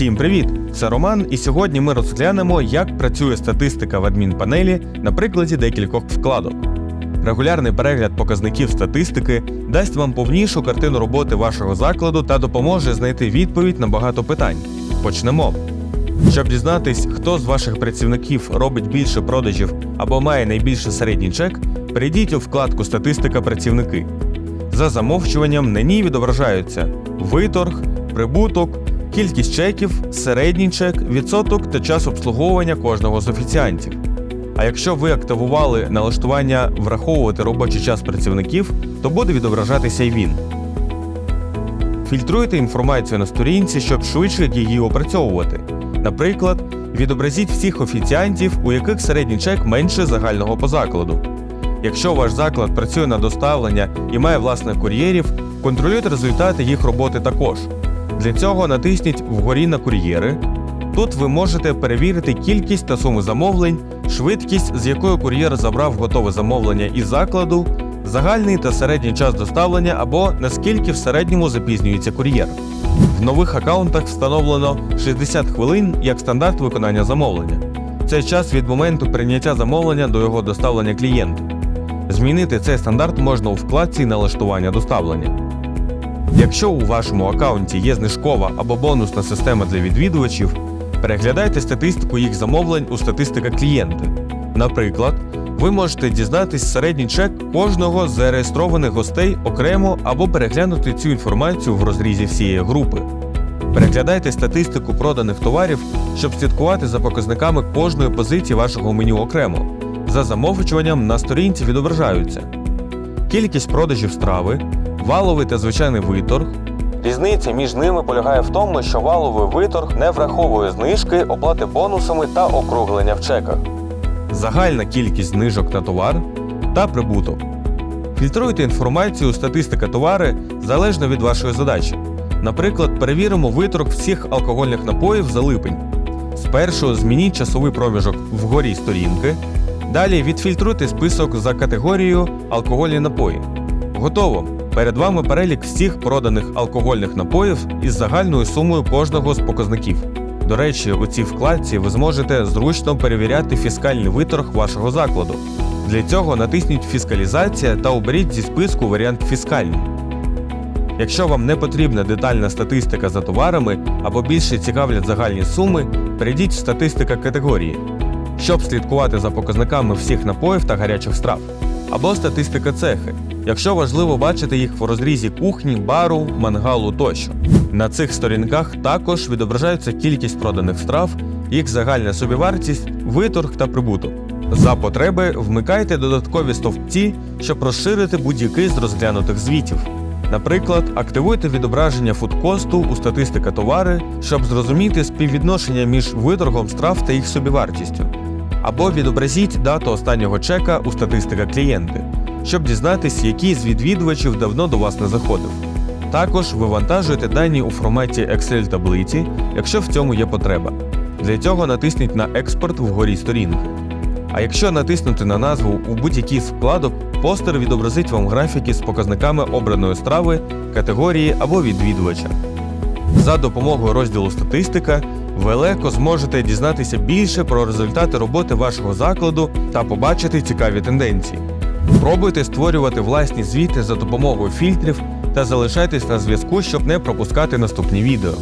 Всім привіт! Це Роман, і сьогодні ми розглянемо, як працює статистика в адмінпанелі на прикладі декількох вкладок. Регулярний перегляд показників статистики дасть вам повнішу картину роботи вашого закладу та допоможе знайти відповідь на багато питань. Почнемо. Щоб дізнатись, хто з ваших працівників робить більше продажів або має найбільший середній чек, перейдіть у вкладку Статистика працівники. За замовчуванням на ній відображаються виторг, прибуток, кількість чеків, середній чек, відсоток та час обслуговування кожного з офіціантів. А якщо ви активували налаштування враховувати робочий час працівників, то буде відображатися й він. Фільтруйте інформацію на сторінці, щоб швидше її опрацьовувати. Наприклад, відобразіть всіх офіціантів, у яких середній чек менше загального по закладу. Якщо ваш заклад працює на доставлення і має власних кур'єрів, контролюйте результати їх роботи також. Для цього натисніть вгорі на кур'єри. Тут ви можете перевірити кількість та суму замовлень, швидкість, з якою кур'єр забрав готове замовлення із закладу, загальний та середній час доставлення або наскільки в середньому запізнюється кур'єр. В нових аккаунтах встановлено 60 хвилин як стандарт виконання замовлення. Це час від моменту прийняття замовлення до його доставлення клієнту. Змінити цей стандарт можна у вкладці налаштування доставлення. Якщо у вашому аккаунті є знижкова або бонусна система для відвідувачів, переглядайте статистику їх замовлень у статистика клієнти. Наприклад, ви можете дізнатись середній чек кожного з зареєстрованих гостей окремо або переглянути цю інформацію в розрізі всієї групи. Переглядайте статистику проданих товарів, щоб слідкувати за показниками кожної позиції вашого меню окремо. За замовчуванням на сторінці відображаються кількість продажів страви, валовий та звичайний виторг. Різниця між ними полягає в тому, що валовий виторг не враховує знижки, оплати бонусами та округлення в чеках, загальна кількість знижок на товар та прибуток. Фільтруйте інформацію статистика товари залежно від вашої задачі. Наприклад, перевіримо виторг всіх алкогольних напоїв за липень. Спершу змініть часовий проміжок вгорі сторінки. Далі відфільтруйте список за категорією алкогольні напої. Готово! Перед вами перелік всіх проданих алкогольних напоїв із загальною сумою кожного з показників. До речі, у цій вкладці ви зможете зручно перевіряти фіскальний виторг вашого закладу. Для цього натисніть Фіскалізація та оберіть зі списку варіант фіскальний. Якщо вам не потрібна детальна статистика за товарами або більше цікавлять загальні суми, перейдіть в статистика категорії, щоб слідкувати за показниками всіх напоїв та гарячих страв, або статистика цехи, якщо важливо бачити їх в розрізі кухні, бару, мангалу тощо. На цих сторінках також відображаються кількість проданих страв, їх загальна собівартість, виторг та прибуток. За потреби вмикайте додаткові стовпці, щоб розширити будь-який з розглянутих звітів. Наприклад, активуйте відображення фудкосту у статистика товари, щоб зрозуміти співвідношення між виторгом страв та їх собівартістю. Або відобразіть дату останнього чека у статистика клієнти, щоб дізнатись, який з відвідувачів давно до вас не заходив. Також вивантажуйте дані у форматі Excel таблиці, якщо в цьому є потреба. Для цього натисніть на експорт вгорі сторінки. А якщо натиснути на назву у будь-який з вкладок, постер відобразить вам графіки з показниками обраної страви, категорії або відвідувача. За допомогою розділу Статистика ви легко зможете дізнатися більше про результати роботи вашого закладу та побачити цікаві тенденції. Пробуйте створювати власні звіти за допомогою фільтрів та залишайтесь на зв'язку, щоб не пропускати наступні відео.